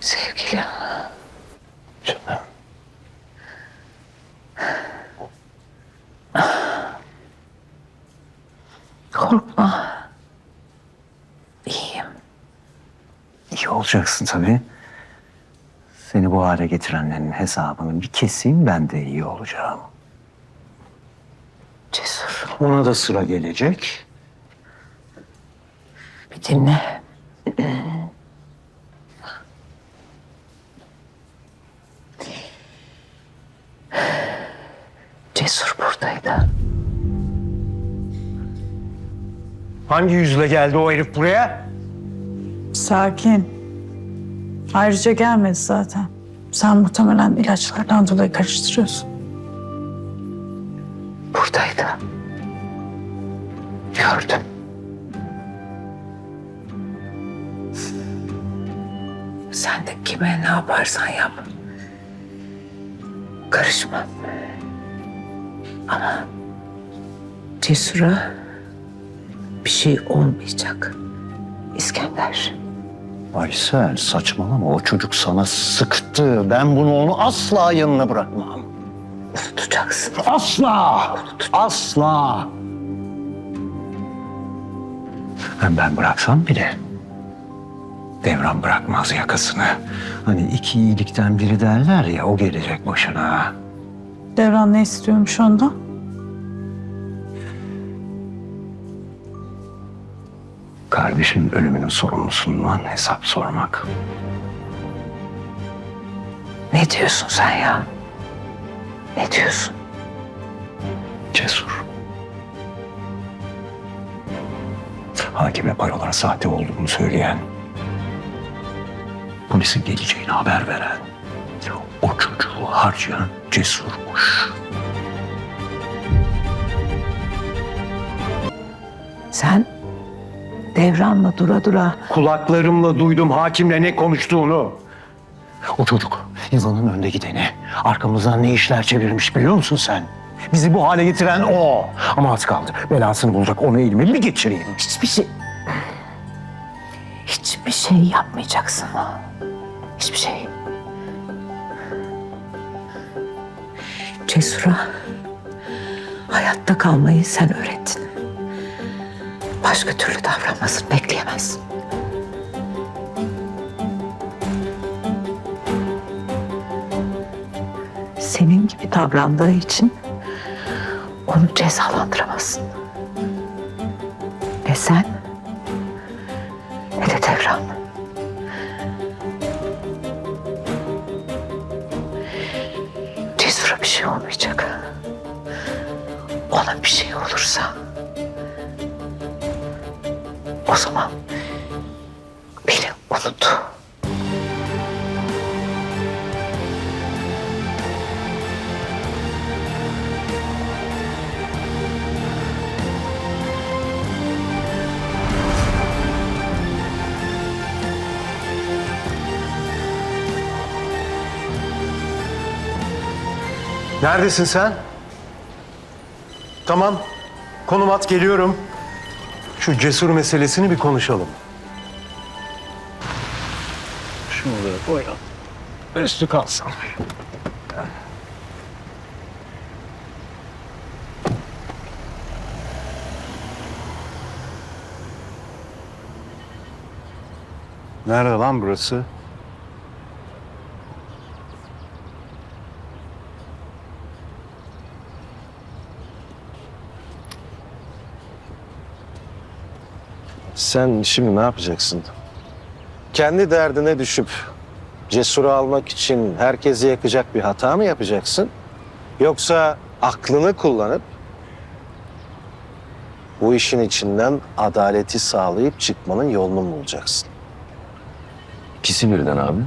Sevgilim. Canım. Korkma. İyiyim. İyi olacaksın tabii. Seni bu hale getirenlerin hesabını bir keseyim ben de iyi olacağım. Cesur. Ona da sıra gelecek. Dinle. Cesur buradaydı. Hangi yüzle geldi o herif buraya? Sakin. Ayrıca gelmedi zaten. Sen muhtemelen ilaçlardan dolayı karıştırıyorsun. Buradaydı. Gördüm. Kime ne yaparsan yap. Karışmam. Ama Cesur'a bir şey olmayacak. İskender. Aysel saçmalama o çocuk sana sıktı. Ben bunu onu asla yanına bırakmam. Unutacaksın. Asla! Asla! Hem ben bıraksam bile Devran bırakmaz yakasını. Hani iki iyilikten biri derler ya o gelecek başına. Devran ne istiyormuş ondan? Kardeşinin ölümünün sorumlusundan hesap sormak. Ne diyorsun sen ya? Ne diyorsun? Cesur. Hakime paraların sahte olduğunu söyleyen, polisin geleceğini haber veren, o çocuğu harcayan cesurmuş. Sen devranla dura dura Kulaklarımla duydum hakimle ne konuştuğunu. O çocuk yılanın önde gideni. Arkamızdan ne işler çevirmiş biliyor musun sen? Bizi bu hale getiren o. Ama az kaldı. Belasını bulacak onu elime bir geçireyim. hiçbir şey... Hiçbir şey yapmayacaksın. Hiçbir şey. Cesur'a hayatta kalmayı sen öğrettin. Başka türlü davranmasını bekleyemezsin. Senin gibi davrandığı için onu cezalandıramazsın. Ne sen şey olmayacak. Ona bir şey olursa o zaman beni unut. Neredesin sen? Tamam. Konum at geliyorum. Şu cesur meselesini bir konuşalım. Da koyalım. Üstü kalsın. Nerede lan burası? Sen şimdi ne yapacaksın? Kendi derdine düşüp cesuru almak için herkesi yakacak bir hata mı yapacaksın? Yoksa aklını kullanıp bu işin içinden adaleti sağlayıp çıkmanın yolunu mu bulacaksın? İkisi birden abi.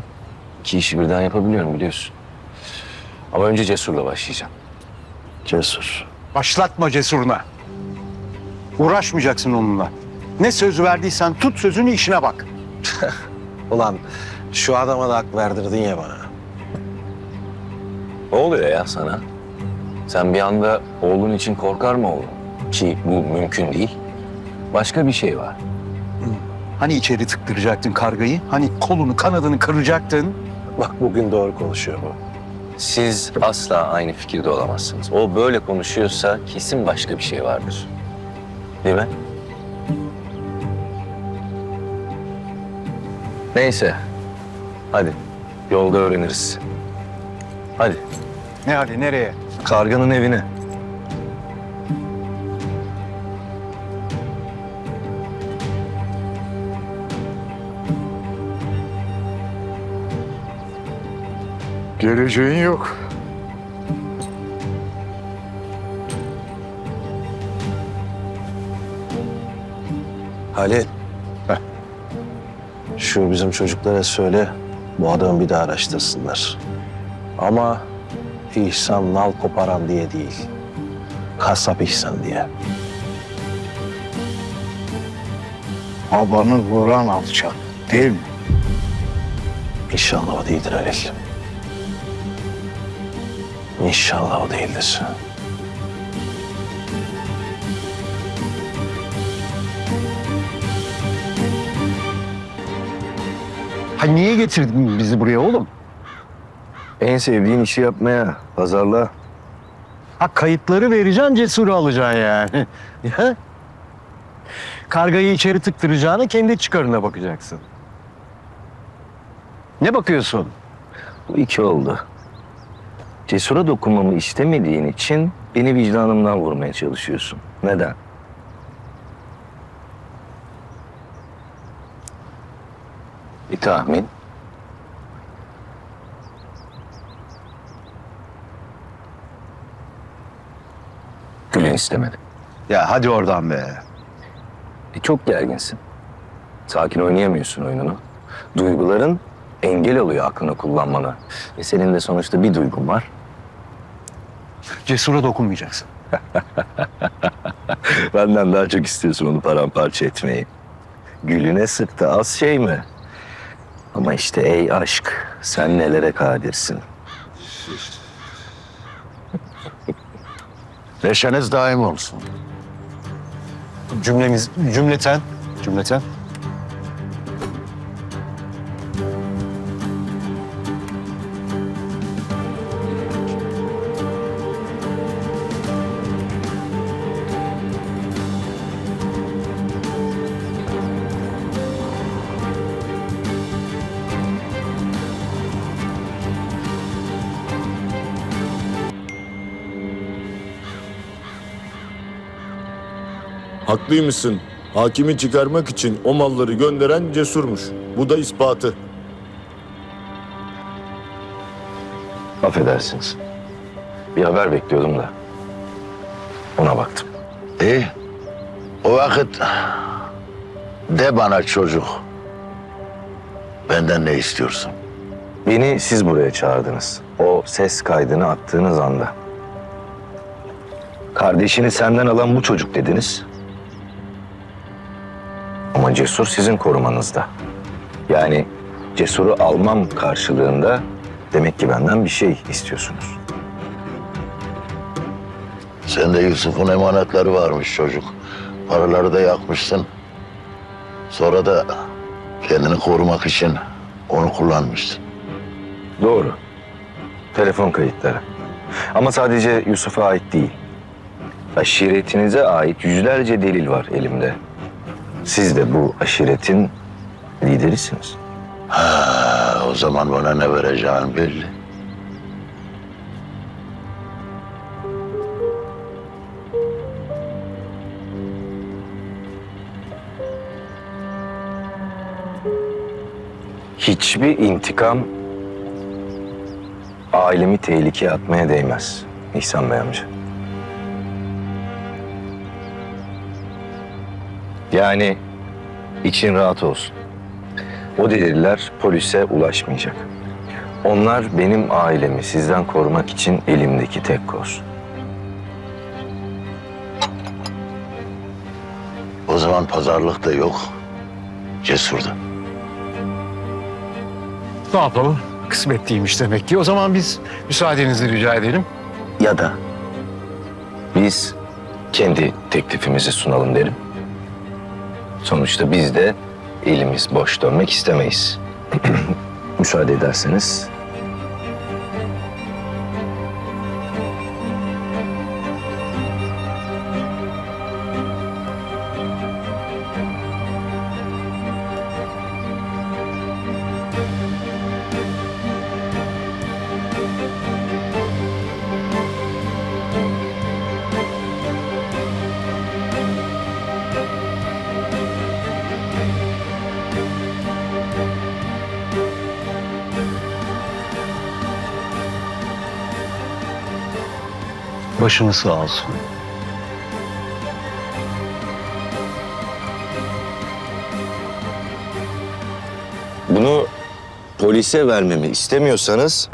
İki işi birden yapabiliyorum biliyorsun. Ama önce Cesur'la başlayacağım. Cesur. Başlatma cesuruna. Uğraşmayacaksın onunla. Ne söz verdiysen tut sözünü işine bak. Ulan şu adama da hak verdirdin ya bana. Ne oluyor ya sana? Sen bir anda oğlun için korkar mı oğlum? Ki bu mümkün değil. Başka bir şey var. Hani içeri tıktıracaktın kargayı? Hani kolunu kanadını kıracaktın? Bak bugün doğru konuşuyor bu. Siz asla aynı fikirde olamazsınız. O böyle konuşuyorsa kesin başka bir şey vardır. Değil mi? Neyse. Hadi. Yolda öğreniriz. Hadi. Ne hali nereye? Karganın evine. Geleceğin yok. Halil. Şu bizim çocuklara söyle bu adamı bir daha araştırsınlar. Ama İhsan nal koparan diye değil. Kasap İhsan diye. Babanı vuran alçak değil mi? İnşallah o değildir Halil. İnşallah o değildir. Ha niye getirdin bizi buraya oğlum? En sevdiğin işi yapmaya, pazarla. Ha kayıtları vereceksin, cesuru alacaksın yani. Ya? Kargayı içeri tıktıracağına kendi çıkarına bakacaksın. Ne bakıyorsun? Bu iki oldu. Cesura dokunmamı istemediğin için beni vicdanımdan vurmaya çalışıyorsun. Neden? Bir tahmin. Gülün istemedi. Ya hadi oradan be. E, çok gerginsin. Sakin oynayamıyorsun oyununu. Duyguların engel oluyor aklını kullanmana. E senin de sonuçta bir duygun var. Cesura dokunmayacaksın. Benden daha çok istiyorsun onu paramparça etmeyi. Gülüne sıktı az şey mi? Ama işte ey aşk sen nelere kadirsin. Neşeniz daim olsun. Cümlemiz, cümleten, cümleten. Haklıymışsın. Hakimi çıkarmak için o malları gönderen cesurmuş. Bu da ispatı. Affedersiniz. Bir haber bekliyordum da. Ona baktım. İyi. O vakit de bana çocuk. Benden ne istiyorsun? Beni siz buraya çağırdınız. O ses kaydını attığınız anda. Kardeşini senden alan bu çocuk dediniz. Ama Cesur sizin korumanızda. Yani Cesur'u almam karşılığında demek ki benden bir şey istiyorsunuz. Sende Yusuf'un emanetleri varmış çocuk. Paraları da yakmışsın. Sonra da kendini korumak için onu kullanmışsın. Doğru. Telefon kayıtları. Ama sadece Yusuf'a ait değil. Aşiretinize ait yüzlerce delil var elimde. Siz de bu aşiretin liderisiniz. Ha, o zaman bana ne vereceğin belli. Hiçbir intikam ailemi tehlikeye atmaya değmez İhsan Bey amca. Yani için rahat olsun. O deliller polise ulaşmayacak. Onlar benim ailemi sizden korumak için elimdeki tek koz. O zaman pazarlık da yok. Cesurdu. Ne yapalım? Kısmet değilmiş demek ki. O zaman biz müsaadenizi rica edelim. Ya da biz kendi teklifimizi sunalım derim. Sonuçta biz de elimiz boş dönmek istemeyiz. Müsaade ederseniz. Başınız sağ olsun. Bunu polise vermemi istemiyorsanız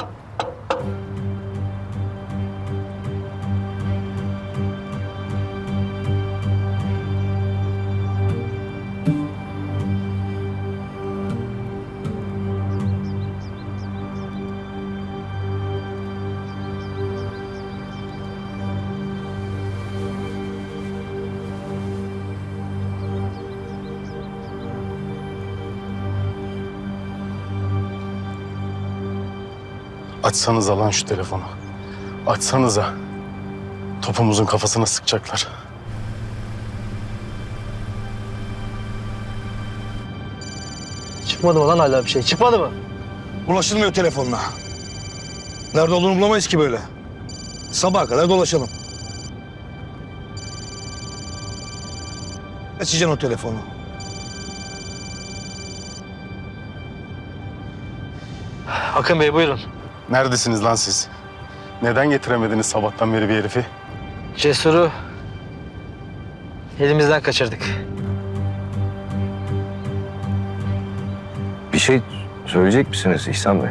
Açsanıza lan şu telefonu. Açsanıza. Topumuzun kafasına sıkacaklar. Çıkmadı mı lan hala bir şey? Çıkmadı mı? Ulaşılmıyor telefonla. Nerede olduğunu bulamayız ki böyle. Sabaha kadar dolaşalım. Açacaksın o telefonu. Akın Bey buyurun. Neredesiniz lan siz? Neden getiremediniz sabahtan beri bir herifi? Cesur'u elimizden kaçırdık. bir şey söyleyecek misiniz İhsan Bey?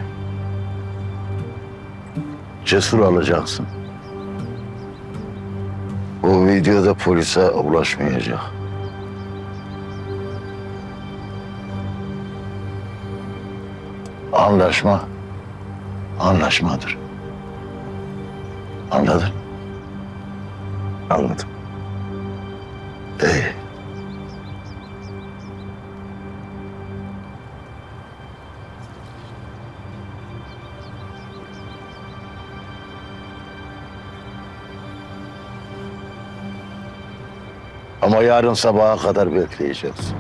Cesur alacaksın. O videoda polise ulaşmayacak. Anlaşma anlaşmadır. Anladın? Anladım. İyi. Ama yarın sabaha kadar bekleyeceğiz.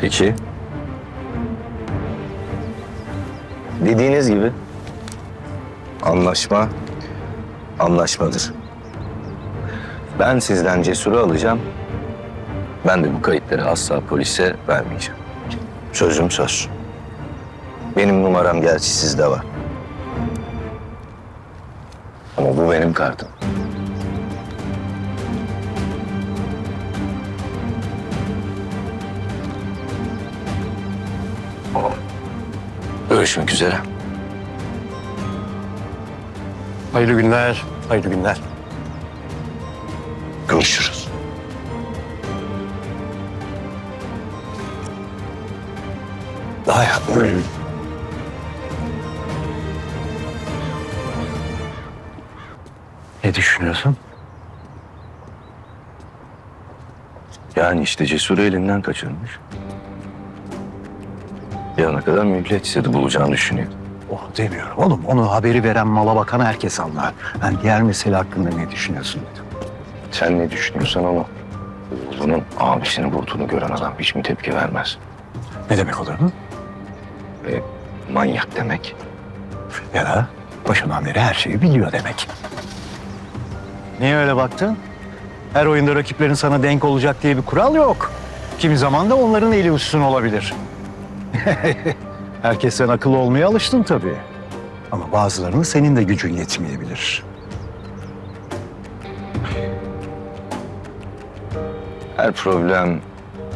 Peki. Dediğiniz gibi anlaşma anlaşmadır. Ben sizden cesuru alacağım. Ben de bu kayıtları asla polise vermeyeceğim. Sözüm söz. Benim numaram gerçi sizde var. Ama bu benim kartım. Görüşmek üzere. Hayırlı günler, hayırlı günler. Görüşürüz. Ay, Ne düşünüyorsun? Yani işte Cesur'u elinden kaçırmış. Yarına kadar mühlet istedi bulacağını düşünüyor. Oh demiyorum oğlum. Onu haberi veren mala bakan herkes anlar. Ben diğer mesele hakkında ne düşünüyorsun dedim. Sen ne düşünüyorsan ama oğlunun abisini vurduğunu gören adam hiç mi tepki vermez? Ne demek olur mu? Manyak demek. Ya da başından beri her şeyi biliyor demek. Niye öyle baktın? Her oyunda rakiplerin sana denk olacak diye bir kural yok. Kimi zaman da onların eli üstün olabilir. Herkesten akıllı olmaya alıştın tabii. Ama bazılarının senin de gücün yetmeyebilir. Her problem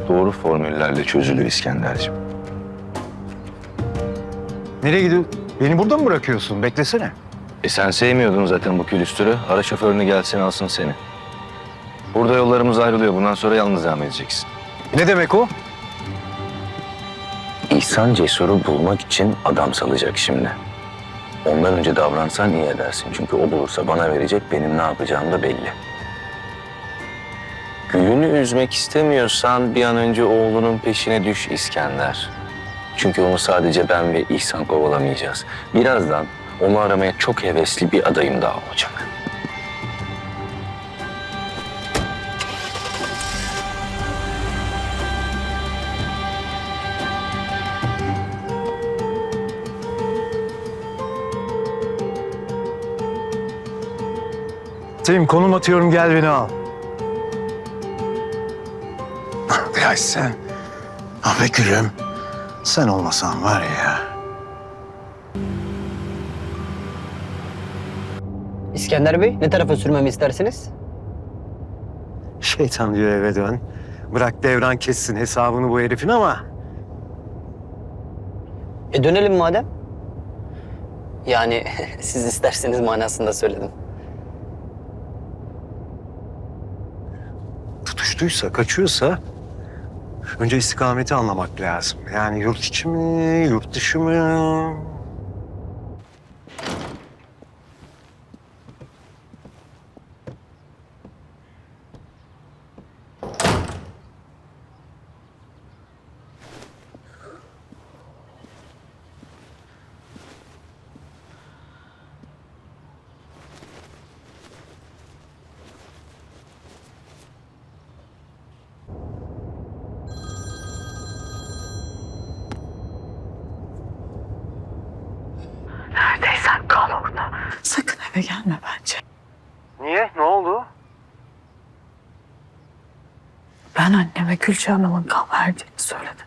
doğru formüllerle çözülüyor İskenderciğim. Nereye gidiyorsun? Beni burada mı bırakıyorsun? Beklesene. E sen sevmiyordun zaten bu külüstürü. Ara şoförünü gelsin alsın seni. Burada yollarımız ayrılıyor. Bundan sonra yalnız devam edeceksin. Ne demek o? İhsan Cesur'u bulmak için adam salacak şimdi. Ondan önce davransan iyi edersin. Çünkü o bulursa bana verecek, benim ne yapacağım da belli. Gülünü üzmek istemiyorsan bir an önce oğlunun peşine düş İskender. Çünkü onu sadece ben ve İhsan kovalamayacağız. Birazdan onu aramaya çok hevesli bir adayım daha olacak. Tim konum atıyorum gel beni al. Ya sen. Ah be gülüm. Sen olmasan var ya. İskender Bey ne tarafa sürmemi istersiniz? Şeytan diyor eve dön. Bırak devran kessin hesabını bu herifin ama E dönelim madem. Yani siz isterseniz manasında söyledim. Tutuştuysa, kaçıyorsa önce istikameti anlamak lazım. Yani yurt içi mi, yurt dışı mı? Eve gelme bence. Niye? Ne oldu? Ben anneme Gülce Hanım'ın kan verdiğini söyledim.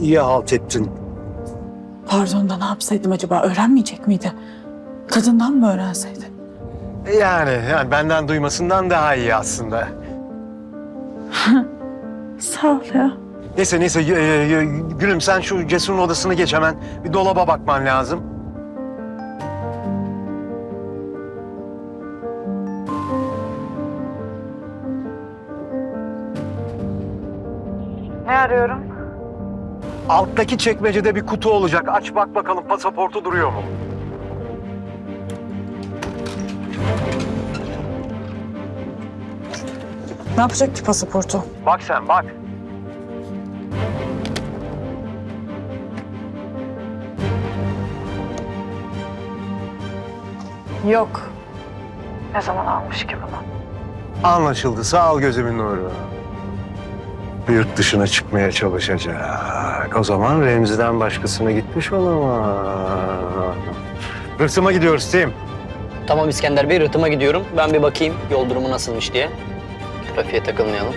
İyi halt ettin. Pardon da ne yapsaydım acaba? Öğrenmeyecek miydi? Kadından mı öğrenseydi? Yani, yani benden duymasından daha iyi aslında. Sağ ol ya. Neyse neyse e, e, Gülüm sen şu Cesur'un odasını geç hemen. Bir dolaba bakman lazım. Arıyorum? Alttaki çekmecede bir kutu olacak. Aç bak bakalım pasaportu duruyor mu? Ne yapacak ki pasaportu? Bak sen bak. Yok. Ne zaman almış ki bunu? Anlaşıldı. Sağ ol gözümün nuru. Yurt dışına çıkmaya çalışacak. O zaman Remzi'den başkasına gitmiş olamaz. Hırsıma gidiyoruz Tim. Tamam İskender Bey rıhtıma gidiyorum. Ben bir bakayım yol durumu nasılmış diye. Trafiğe takılmayalım.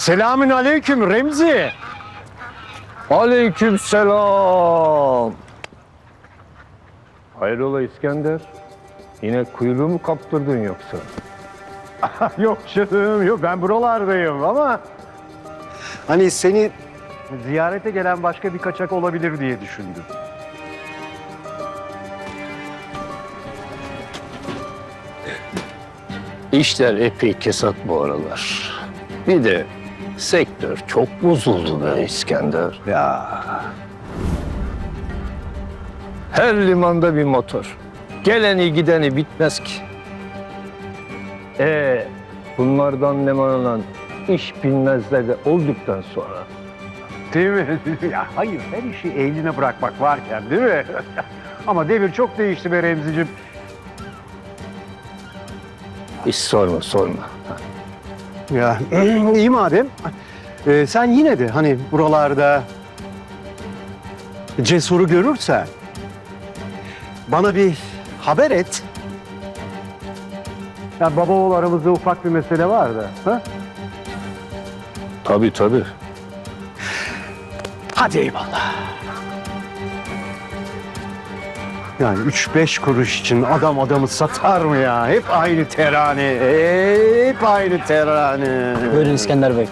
Selamün aleyküm Remzi. Aleyküm selam. Hayrola İskender? Yine kuyruğu mu kaptırdın yoksa? yok canım yok ben buralardayım ama... Hani seni ziyarete gelen başka bir kaçak olabilir diye düşündüm. İşler epey kesat bu aralar. Bir de sektör çok bozuldu be İskender. Ya Her limanda bir motor. Geleni gideni bitmez ki. Ee, bunlardan nemalan iş bilmezler de olduktan sonra değil mi? ya hayır her işi eline bırakmak varken değil mi? ama devir çok değişti be Remzi'cim. hiç sorma sorma. Ya iyi madem. Ee, sen yine de hani buralarda Cesur'u görürsen bana bir haber et. Ya baba oğul aramızda ufak bir mesele var da. Ha? Tabii tabii. Hadi eyvallah. Yani üç beş kuruş için adam adamı satar mı ya? Hep aynı terane, hep aynı terane. Buyurun İskender Bey.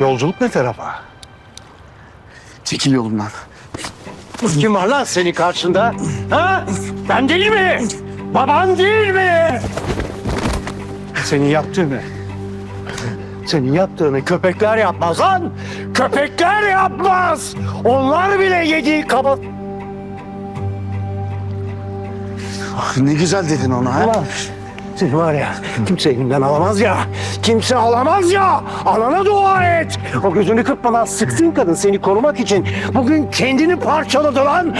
Yolculuk ne tarafa? Çekil yolumdan. Kim var lan senin karşında? Ha? Ben değil mi? Baban değil mi? Senin yaptığını. Senin yaptığını köpekler yapmaz lan. Köpekler yapmaz. Onlar bile yediği kaba... Ne güzel dedin onu ha. Ulan seni var ya kimse elimden alamaz ya. Kimse alamaz ya. Alana dua et. O gözünü kırpmadan sıksın kadın seni korumak için. Bugün kendini parçaladı lan.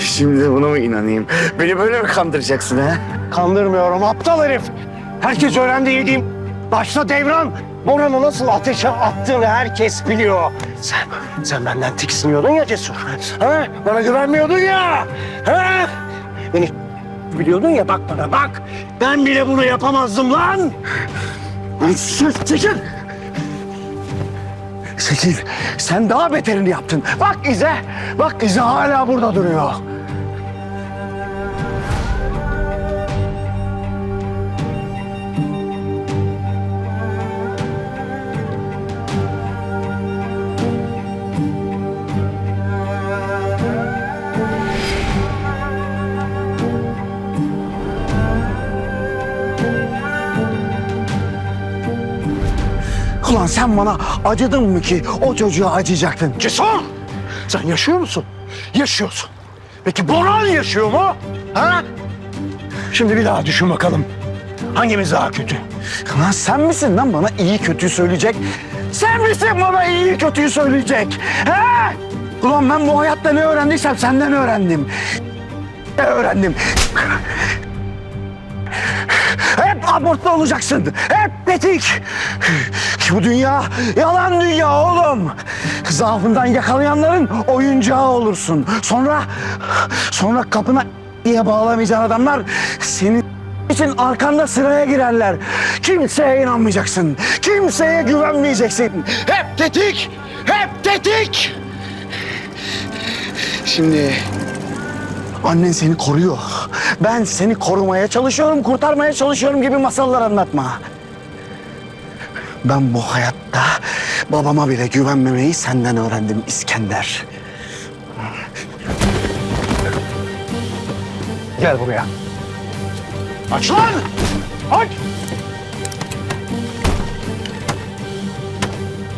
Şimdi buna mı inanayım? Beni böyle mi kandıracaksın ha? Kandırmıyorum aptal herif. Herkes öğrendi yediğim. Başta devran. Boran'ı nasıl ateşe attığını herkes biliyor. Sen, sen benden tiksiniyordun ya Cesur. Ha? Bana güvenmiyordun ya. Ha? Beni biliyordun ya bak bana bak. Ben bile bunu yapamazdım lan. Lan sus çekil. Çekil. Sen daha beterini yaptın. Bak İze. Bak İze hala burada duruyor. Ulan sen bana acıdın mı ki o çocuğa acıyacaktın? Cesur! Sen yaşıyor musun? Yaşıyorsun. Peki Boran yaşıyor mu? Ha? Şimdi bir daha düşün bakalım. Hangimiz daha kötü? Lan sen misin lan bana iyi kötüyü söyleyecek? Sen misin bana iyi kötüyü söyleyecek? He? Ulan ben bu hayatta ne öğrendiysem senden öğrendim. Ne öğrendim? Abortlu olacaksın. Hep betik. Bu dünya yalan dünya oğlum. Zaafından yakalayanların oyuncağı olursun. Sonra sonra kapına diye bağlamayacağın adamlar senin için arkanda sıraya girerler. Kimseye inanmayacaksın. Kimseye güvenmeyeceksin. Hep tetik. Hep tetik. Şimdi annen seni koruyor. Ben seni korumaya çalışıyorum, kurtarmaya çalışıyorum gibi masallar anlatma. Ben bu hayatta babama bile güvenmemeyi senden öğrendim İskender. Gel buraya. Aç lan! Aç!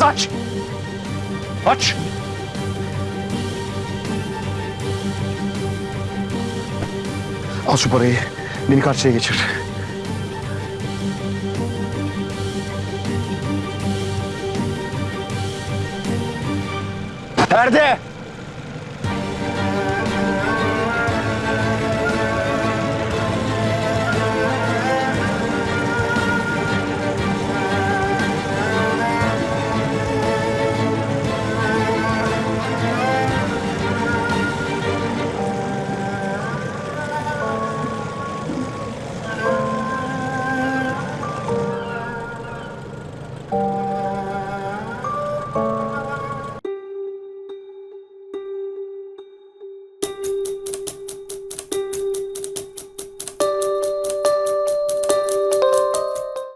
Aç! Aç! Al şu parayı. Beni karşıya geçir. Perde!